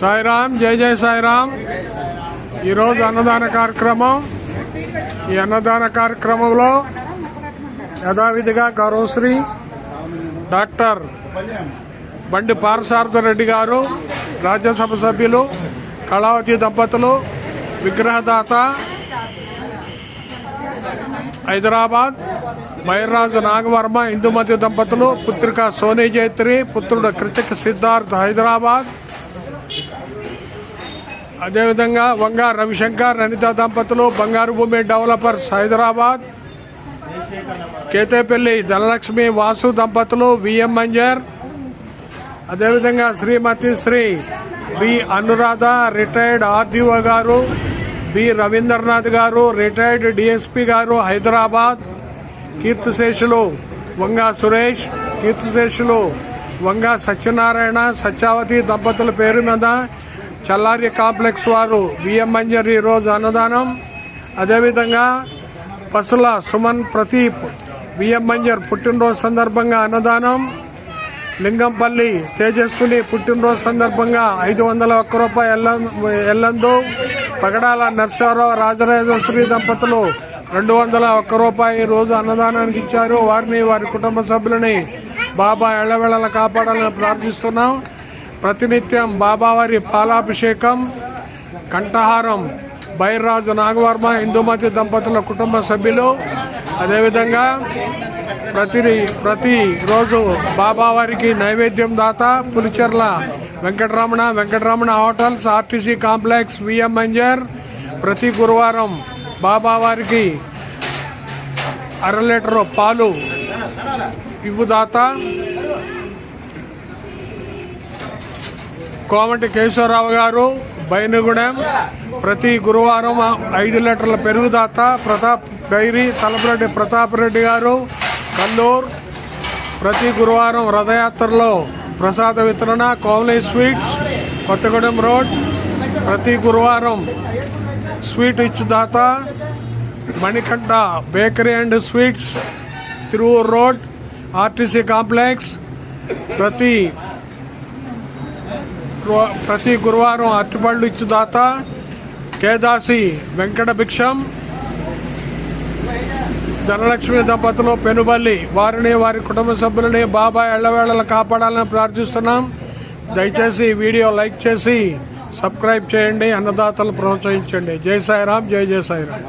సాయిరామ్ జై జై సాయిరామ్. ఈరోజు అన్నదాన కార్యక్రమం. ఈ అన్నదాన కార్యక్రమంలో యథావిధిగా గౌరవశ్రీ డాక్టర్ బండి పారసార్థ రెడ్డి గారు రాజ్యసభ సభ్యులు కళావతి దంపతులు విగ్రహదాత హైదరాబాద్ బైర్రాజు నాగవర్మ ఇందుమతి దంపతులు పుత్రిక సోనీ జైత్రి పుత్రుడు కృతిక్ సిద్ధార్థ్ హైదరాబాద్. అదేవిధంగా వంగ రవిశంకర్ అనిత దంపతులు బంగారు భూమి డెవలపర్స్ హైదరాబాద్. కేతేపల్లి ధనలక్ష్మి వాసు దంపతులు విఎం మంజర్. అదేవిధంగా Shrimati Shri B Anuradha retired RDO garu. B. Ravindranath garu retired DSP గారు హైదరాబాద్ కీర్తిశేషులు వంగ సురేష్ కీర్తిశేషులు వంగ సత్యనారాయణ సత్యావతి దంపతుల పేరు మీద చల్లారి కాంప్లెక్స్ వారు బియ్యం మంజరి ఈరోజు అన్నదానం. అదేవిధంగా పసుల సుమన్ ప్రదీప్ బియ్యం మంజర్ పుట్టినరోజు సందర్భంగా అన్నదానం. లింగంపల్లి తేజస్విని పుట్టినరోజు సందర్భంగా ఐదు వందల ఒక్క రూపాయి ఎల్లందు పగడాల నర్సారావు రాజరాజేశ్వరి దంపతులు రెండు వందల ఒక్క రూపాయి రోజు అన్నదానానికి ఇచ్చారు. వారిని వారి కుటుంబ సభ్యులని బాబా ఎళ్ళవేళలా కాపాడాలని ప్రార్థిస్తున్నాం. ప్రతినిత్యం బాబావారి పాలాభిషేకం కంఠహారం బైర్రాజు నాగవర్మ ఇందుమతి దంపతుల కుటుంబ సభ్యులు. అదేవిధంగా ప్రతి ప్రతి రోజు బాబావారికి నైవేద్యం దాత Pulicherla Venkataramana Venkataramana hotels RTC complex V M Manjar ప్రతి గురువారం బాబావారికి అర లీటరు పాలు ఇవ్వు దాత. కోమటి కేశవరావు గారు బైనగూడెం. ప్రతి గురువారం ఐదు లీటర్ల పెరుగుదాత ప్రతాప్ డైరీ తలపరెడ్డి ప్రతాప్ రెడ్డి గారు కల్లూర్. ప్రతి గురువారం రథయాత్రలో ప్రసాద వితరణ కోమలి స్వీట్స్ కొత్తగూడెం రోడ్ ప్రతి గురువారం sweet ఇచ్చుదాత Manikanta bakery and sweets Tiruvuru road RTC complex ప్రతి ప్రతి గురువారం అరటిపళ్ళు ఇచ్చుదాత కేదాసి వెంకట భిక్షం ధనలక్ష్మి దంపతులు పెనుబల్లి వారిని వారి కుటుంబ సభ్యులని బాబా ఎళ్ళవేళలా కాపాడాలని ప్రార్థిస్తున్నాం. దయచేసి వీడియో లైక్ చేసి సబ్స్క్రైబ్ చేయండి అన్నదాతలు ప్రోత్సహించండి. జై సాయిరాం జై జై సాయిరాం